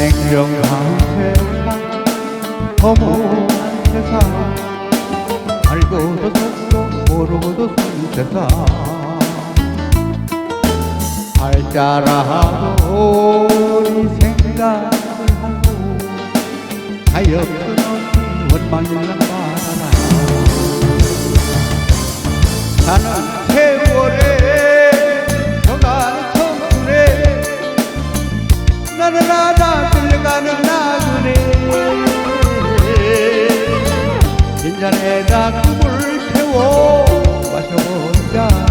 불평한 세상 허무한 세상. 알고도 속도 모르고도 속 세상 팔자라도 우리 생각을 하고 가엾은 원망일랑 말아라. 나는 세월에 나는 알아 끌려가는 나그네 빈잔에다 꿈을 태워 마셔보자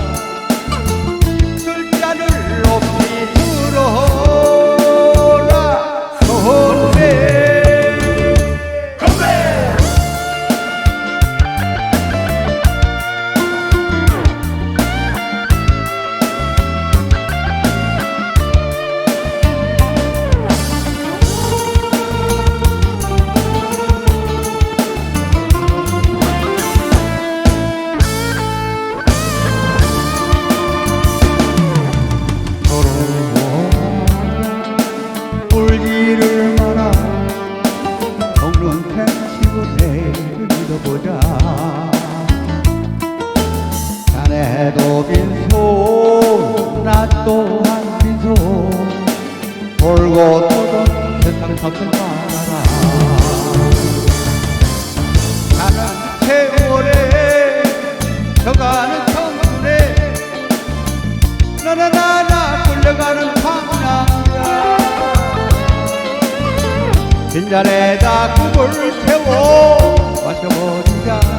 울지를 마라 먹는 셈치고 내를 믿어보자. 자네도 빈손 나 또한 빈손. 돌고 도던 세상 덕을 말아라. 가는 세월에 저가는 청춘에 나나나나 끌려가는 방랑 진잔에다 국을 채워 마셔보자.